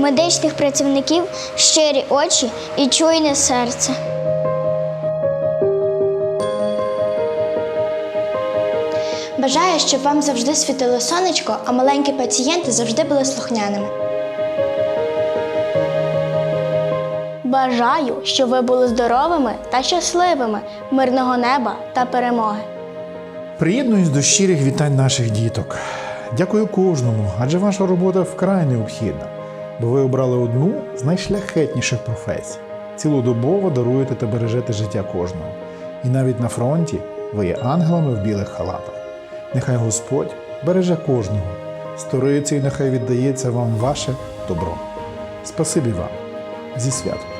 медичних працівників щирі очі і чуйне серце. Бажаю, щоб вам завжди світило сонечко, а маленькі пацієнти завжди були слухняними. Бажаю, щоб ви були здоровими та щасливими, мирного неба та перемоги. Приєднуюсь до щирих вітань наших діток. Дякую кожному, адже ваша робота вкрай необхідна, бо ви обрали одну з найшляхетніших професій. Цілодобово даруєте та бережете життя кожного. І навіть на фронті ви є ангелами в білих халатах. Нехай Господь береже кожного, сторицею нехай віддається вам ваше добро. Спасибі вам зі святом!